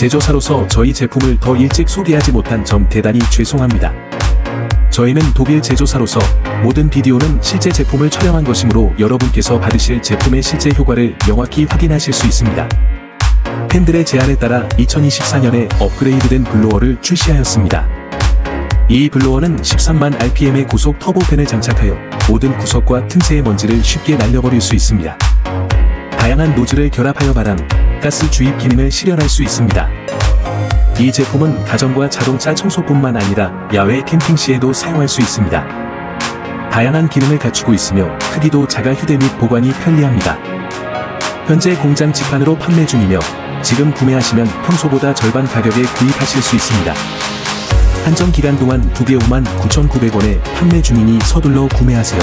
제조사로서 저희 제품을 더 일찍 소개하지 못한 점 대단히 죄송합니다. 저희는 독일 제조사로서 모든 비디오는 실제 제품을 촬영한 것이므로 여러분께서 받으실 제품의 실제 효과를 명확히 확인하실 수 있습니다. 팬들의 제안에 따라 2024년에 업그레이드된 블로어를 출시하였습니다. 이 블로어는 13만 RPM의 고속 터보팬을 장착하여 모든 구석과 틈새의 먼지를 쉽게 날려버릴 수 있습니다. 다양한 노즐을 결합하여 바람, 가스 주입 기능을 실현할 수 있습니다. 이 제품은 가정과 자동차 청소뿐만 아니라 야외 캠핑 시에도 사용할 수 있습니다. 다양한 기능을 갖추고 있으며 크기도 작아 휴대 및 보관이 편리합니다. 현재 공장 직판으로 판매 중이며 지금 구매하시면 평소보다 절반 가격에 구입하실 수 있습니다. 한정 기간 동안 2개 5만 9,900원에 판매 중이니 서둘러 구매하세요.